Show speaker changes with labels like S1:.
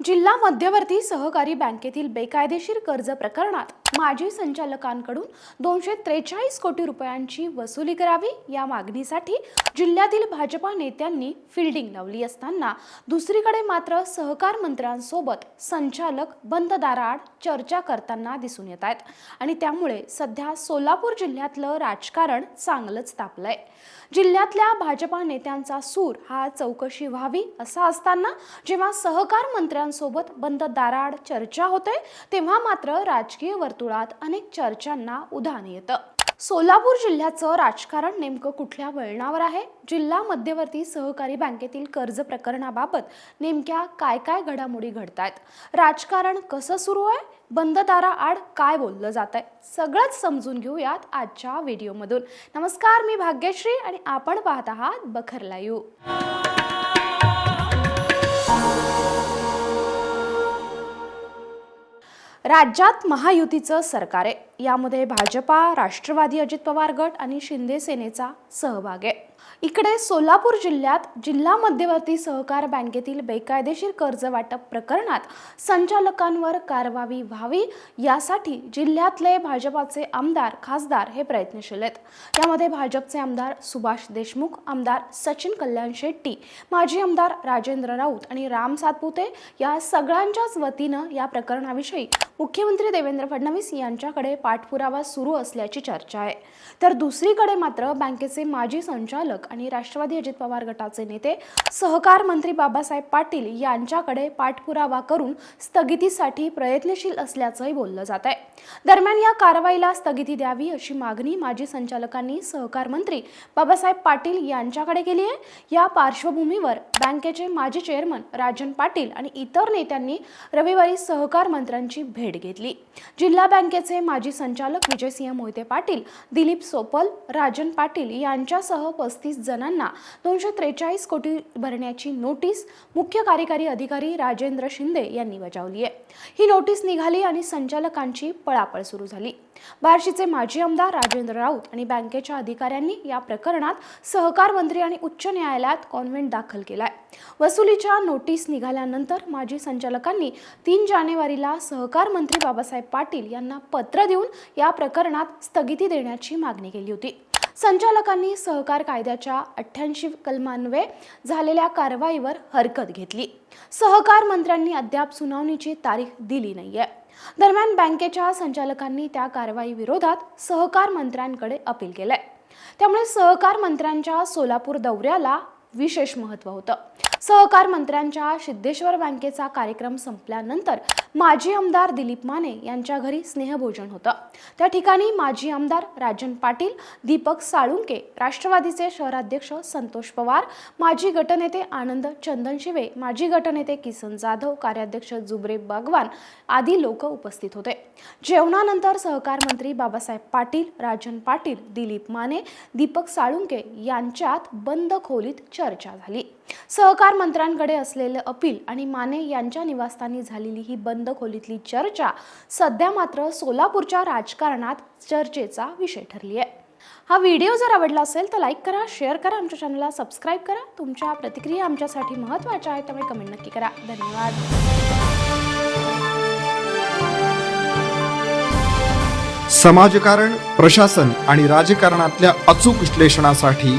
S1: जिल्हा मध्यवर्ती सहकारी बँकेतील बेकायदेशीर कर्ज प्रकरणात माजी संचालकांकडून दोनशे त्रेचाळीस कोटी रुपयांची वसुली करावी या मागणीसाठी जिल्ह्यातील भाजपा नेत्यांनी फिल्डिंग लावली असताना दुसरीकडे मात्र सहकार मंत्र्यांसोबत संचालक बंद दाराआड चर्चा करताना दिसून येत आहेत. आणि त्यामुळे सध्या सोलापूर जिल्ह्यातलं राजकारण चांगलंच तापलंय. जिल्ह्यातल्या भाजपा नेत्यांचा सूर हा चौकशी व्हावी असा असताना जेव्हा सहकार मंत्र्यांसोबत बंद दाराआड चर्चा होते तेव्हा मात्र राजकीय वर्तुळात अनेक चर्चांना उधाण येतं. सोलापूर जिल्ह्याचं राजकारण नेमकं कुठल्या वळणावर आहे? जिल्हा मध्यवर्ती सहकारी बँकेतील कर्ज प्रकरणाबाबत नेमक्या काय काय घडामोडी घडत आहेत राजकारण कसं सुरू आहे? बंद दाराआड काय बोललं जात आहे सगळंच समजून घेऊयात आजच्या व्हिडिओमधून. नमस्कार मी भाग्यश्री आणि आपण पाहत आहात बखर लाईव्ह. राज्यात महायुतीचं सरकार आहे. यामध्ये भाजपा राष्ट्रवादी अजित पवार गट आणि शिंदे सेनेचा सहभाग आहे. इकडे सोलापूर जिल्ह्यात जिल्हा मध्यवर्ती सहकार बँकेतील बेकायदेशीर कर्ज वाटप प्रकरणात संचालकांवर कारवाई व्हावी यासाठी जिल्ह्यातले भाजपाचे आमदार खासदार हे प्रयत्नशील आहेत. यामध्ये भाजपचे आमदार सुभाष देशमुख आमदार सचिन कल्याण शेट्टी माजी आमदार राजेंद्र राऊत आणि राम सातपुते या सगळ्यांच्याच वतीनं या प्रकरणाविषयी मुख्यमंत्री देवेंद्र फडणवीस यांच्याकडे पाठपुरावा सुरू असल्याची चर्चा आहे. तर दुसरीकडे मात्र बँकेचे माजी संचालक आणि राष्ट्रवादी अजित पवार गटाचे नेते सहकार मंत्री बाबासाहेब पाटील यांच्याकडे पाठपुरावा करून स्थगितीसाठी प्रयत्नशील असल्याचंही बोललं जात आहे. दरम्यान या कारवाईला स्थगिती द्यावी अशी मागणी माजी संचालकांनी सहकार मंत्री बाबासाहेब पाटील यांच्याकडे केली आहे. या पार्श्वभूमीवर बँकेचे माजी चेअरमन राजन पाटील आणि इतर नेत्यांनी रविवारी सहकार मंत्र्यांची भेट घेतली. जिल्हा बँकेचे माजी संचालक विजयसिंह मोहिते पाटील दिलीप सोपल राजन पाटील यांच्यासह पस्तीस जणांना दोनशे त्रेचाळीस कोटी भरण्याची नोटीस मुख्य कार्यकारी अधिकारी राजेंद्र शिंदे यांनी बजावली आहे. ही नोटीस निघाली आणि संचालकांची पळापळ सुरू झाली. बार्शीचे माजी आमदार राजेंद्र राऊत आणि बँकेच्या अधिकाऱ्यांनी या प्रकरणात सहकार मंत्री आणि उच्च न्यायालयात कॉन्व्हेंट दाखल केलाय. वसुलीच्या नोटीस निघाल्यानंतर माजी संचालकांनी तीन जानेवारीला सहकार मंत्री बाबासाहेब पाटील यांना पत्र देऊन या प्रकरणात स्थगिती देण्याची मागणी केली होती. संचालकांनी सहकार कायद्याच्या अठ्ठ्याऐंशी कलमान्वये झालेल्या कारवाईवर हरकत घेतली. सहकार मंत्र्यांनी अद्याप सुनावणीची तारीख दिली नाहीये. दरम्यान बँकेच्या संचालकांनी त्या कारवाई विरोधात सहकार मंत्र्यांकडे अपील केलंय. त्यामुळे सहकार मंत्र्यांच्या सोलापूर दौऱ्याला विशेष महत्त्व होतं. सहकार मंत्र्यांच्या सिद्धेश्वर बँकेचा कार्यक्रम संपल्यानंतर माजी आमदार दिलीप माने यांच्या घरी स्नेहभोजन होतं. त्या ठिकाणी माजी आमदार राजन पाटील दीपक साळुंके राष्ट्रवादीचे शहराध्यक्ष संतोष पवार माजी गटनेते आनंद चंदनशिवे माजी गटनेते किसन जाधव कार्याध्यक्ष जुबरे बागवान आदी लोक उपस्थित होते. जेवणानंतर सहकार मंत्री बाबासाहेब पाटील राजन पाटील दिलीप माने दीपक साळुंके यांच्यात बंद खोलीत चर्चा झाली. सहकार मंत्र्यांकडे असलेले अपील आणि माने यांच्या निवासस्थानी झालेली ही बंद खोलीतली चर्चा सध्या मात्र सोलापूरच्या राजकारणात चर्चेचा विषय ठरली आहे हा व्हिडिओ जर आवडला असेल तर लाईक करा शेअर करा आमच्या चॅनलला सबस्क्राईब करा. तुमच्या प्रतिक्रिया आमच्यासाठी महत्त्वाच्या आहेत त्यामुळे कमेंट नक्की करा. धन्यवाद.
S2: समाजकारण प्रशासन आणि राजकारणातल्या अचूक विश्लेषणासाठी